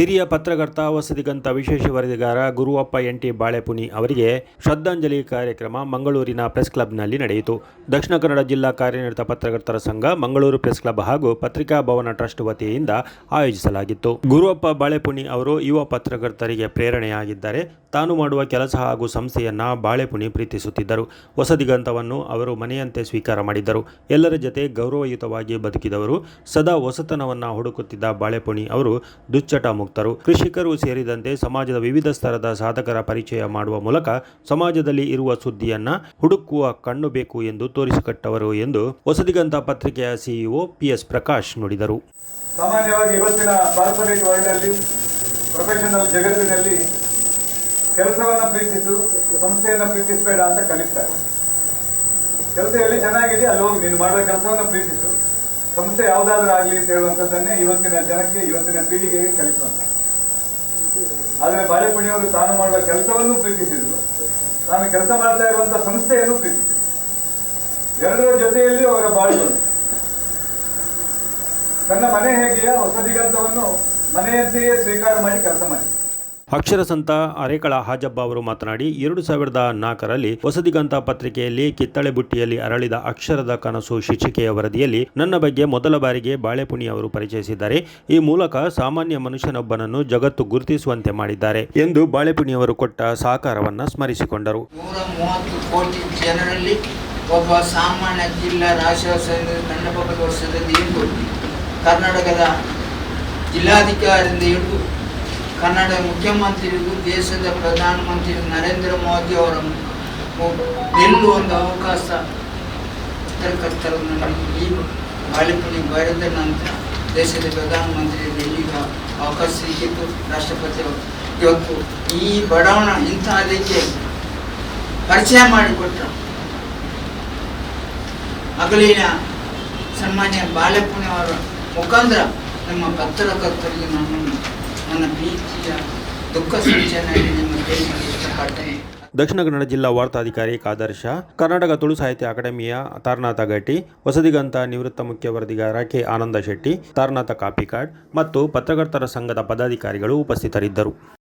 ಹಿರಿಯ ಪತ್ರಕರ್ತ ವಸತಿಗಂತ ವಿಶೇಷ ವರದಿಗಾರ ಗುರುವಪ್ಪ ಎನ್ ಟಿ ಬಾಳೆಪುನಿ ಅವರಿಗೆ ಶ್ರದ್ಧಾಂಜಲಿ ಕಾರ್ಯಕ್ರಮ ಮಂಗಳೂರಿನ ಪ್ರೆಸ್ ಕ್ಲಬ್ನಲ್ಲಿ ನಡೆಯಿತು. ದಕ್ಷಿಣ ಕನ್ನಡ ಜಿಲ್ಲಾ ಕಾರ್ಯನಿರತ ಪತ್ರಕರ್ತರ ಸಂಘ ಮಂಗಳೂರು ಪ್ರೆಸ್ ಕ್ಲಬ್ ಹಾಗೂ ಪತ್ರಿಕಾ ಭವನ ಟ್ರಸ್ಟ್ ವತಿಯಿಂದ ಆಯೋಜಿಸಲಾಗಿತ್ತು. ಗುರುವಪ್ಪ ಬಾಳೆಪುನಿ ಅವರು ಯುವ ಪತ್ರಕರ್ತರಿಗೆ ಪ್ರೇರಣೆಯಾಗಿದ್ದಾರೆ. ತಾನು ಮಾಡುವ ಕೆಲಸ ಹಾಗೂ ಸಂಸ್ಥೆಯನ್ನ ಬಾಳೆಪುನಿ ಪ್ರೀತಿಸುತ್ತಿದ್ದರು. ಹೊಸದಿಗಂತವನ್ನು ಅವರು ಮನೆಯಂತೆ ಸ್ವೀಕಾರ ಮಾಡಿದ್ದರು. ಎಲ್ಲರ ಜೊತೆ ಗೌರವಯುತವಾಗಿ ಬದುಕಿದವರು. ಸದಾ ಹೊಸತನವನ್ನು ಹುಡುಕುತ್ತಿದ್ದ ಬಾಳೆಪುಣಿ ಅವರು ದುಶ್ಚಟ ಮುಕ್ತರು. ಕೃಷಿಕರು ಸೇರಿದಂತೆ ಸಮಾಜದ ವಿವಿಧ ಸ್ತರದ ಸಾಧಕರ ಪರಿಚಯ ಮಾಡುವ ಮೂಲಕ ಸಮಾಜದಲ್ಲಿ ಇರುವ ಸುದ್ದಿಯನ್ನ ಹುಡುಕುವ ಕಣ್ಣು ಬೇಕು ಎಂದು ತೋರಿಸಿಕೊಟ್ಟವರು ಎಂದು ಹೊಸದಿಗಂತ ಪತ್ರಿಕೆಯ ಸಿಇಒ ಪಿಎಸ್ ಪ್ರಕಾಶ್ ನುಡಿದರು. ಸಾಮಾನ್ಯವಾಗಿ ಇವತ್ತಿನ ಕಾರ್ಪೊರೇಟ್ ವರ್ಲ್ಡಲ್ಲಿ, ಪ್ರೊಫೆಷನಲ್ ಜಗತ್ತಿನಲ್ಲಿ ಕೆಲಸವನ್ನು ಪ್ರೀತಿಸು, ಸಂಸ್ಥೆಯನ್ನು ಪ್ರೀತಿಸಬೇಡ ಅಂತ ಕಲಿಸ್ತಾರೆ ಕೆಲಸ ಎಲ್ಲಿ ಚೆನ್ನಾಗಿದೆ ಅಲ್ಲಿ ಹೋಗಿ, ನೀನು ಮಾಡುವ ಕೆಲಸವನ್ನು ಪ್ರೀತಿಸು. ಸಂಸ್ಥೆ ಯಾವುದಾದ್ರೂ ಆಗಲಿ ಅಂತ ಹೇಳುವಂಥದ್ದನ್ನೇ ಇವತ್ತಿನ ಜನಕ್ಕೆ, ಇವತ್ತಿನ ಪೀಳಿಗೆಗೆ ಕಲಿಸುವಂತ ಆದರೆ ಬಾಳೆಪುಣಿಯವರು ತಾನು ಮಾಡುವ ಕೆಲಸವನ್ನು ಪ್ರೀತಿಸಿದ್ರು. ತಾನು ಕೆಲಸ ಮಾಡ್ತಾ ಇರುವಂಥ ಸಂಸ್ಥೆಯನ್ನು ಪ್ರೀತಿಸಿದ್ರು. ಎರಡರ ಜೊತೆಯಲ್ಲಿ ಅವರ ಬಾಳು. ತನ್ನ ಮನೆ ಹೇಗೆಯಾ ಹೊಸ ದಿಗಂತವನ್ನು ಮನೆಯಂತೆಯೇ ಸ್ವೀಕಾರ ಮಾಡಿ ಕೆಲಸ ಮಾಡಿ ಅಕ್ಷರ ಸಂತ ಅರೇಕಳ ಹಾಜಬ್ಬ ಅವರು ಮಾತನಾಡಿ, ಎರಡು ಸಾವಿರದ ನಾಲ್ಕರಲ್ಲಿ ವಸತಿಗಂತ ಪತ್ರಿಕೆಯಲ್ಲಿ ಕಿತ್ತಳೆ ಬುಟ್ಟಿಯಲ್ಲಿ ಅರಳಿದ ಅಕ್ಷರದ ಕನಸು ಶೀರ್ಷಿಕೆಯ ವರದಿಯಲ್ಲಿ ನನ್ನ ಬಗ್ಗೆ ಮೊದಲ ಬಾರಿಗೆ ಬಾಳೆಪುಣಿ ಅವರು ಪರಿಚಯಿಸಿದ್ದಾರೆ. ಈ ಮೂಲಕ ಸಾಮಾನ್ಯ ಮನುಷ್ಯನೊಬ್ಬನನ್ನು ಜಗತ್ತು ಗುರುತಿಸುವಂತೆ ಮಾಡಿದ್ದಾರೆ ಎಂದು ಬಾಳೆಪುಣಿ ಅವರು ಕೊಟ್ಟ ಸಹಕಾರವನ್ನು ಸ್ಮರಿಸಿಕೊಂಡರು. ಒಬ್ಬ ಸಾಮಾನ್ಯ ಜಿಲ್ಲಾ ಕರ್ನಾಟಕದ ಜಿಲ್ಲಾಧಿಕಾರಿಯಿಂದ ಹಿಡಿದು ಕನ್ನಡ ಮುಖ್ಯಮಂತ್ರಿಗೂ ದೇಶದ ಪ್ರಧಾನಮಂತ್ರಿ ನರೇಂದ್ರ ಮೋದಿ ಅವರ ಎಲ್ಲೂ ಒಂದು ಅವಕಾಶ ಪತ್ರಕರ್ತರನ್ನು ಈ ಬಾಳೆಪುಣಿ ಬರೆದ ನಂತರ ದೇಶದ ಪ್ರಧಾನಮಂತ್ರಿ ಈಗ ಅವಕಾಶ ಸಿಕ್ಕಿತ್ತು ರಾಷ್ಟ್ರಪತಿ. ಇವತ್ತು ಈ ಬಡಾವಣೆ ಇಂಥ ಅದಕ್ಕೆ ಪರಿಚಯ ಮಾಡಿಕೊಟ್ರು ಅಗಲಿನ ಸನ್ಮಾನ್ಯ ಬಾಳೆಪುಣಿ ಅವರ ಮುಖಾಂತರ ನಮ್ಮ ಪತ್ರಕರ್ತರಿಗೆ ನಾನು ನನ್ನ ಪ್ರೀತಿಯ ದಕ್ಷಿಣ ಕನ್ನಡ ಜಿಲ್ಲಾ ವಾರ್ತಾಧಿಕಾರಿ ಕಾದರ್ಶ ಕರ್ನಾಟಕ ತುಳು ಸಾಹಿತ್ಯ ಅಕಾಡೆಮಿಯ ತಾರನಾಥ ಗಟ್ಟಿ, ವಸದಿಗಂತ ನಿವೃತ್ತ ಮುಖ್ಯ ವರದಿಗಾರ ಕೆ ಆನಂದ ಶೆಟ್ಟಿ, ತಾರನಾಥ ಕಾಪಿಕಾಡ್ ಮತ್ತು ಪತ್ರಕರ್ತರ ಸಂಘದ ಪದಾಧಿಕಾರಿಗಳು ಉಪಸ್ಥಿತರಿದ್ದರು.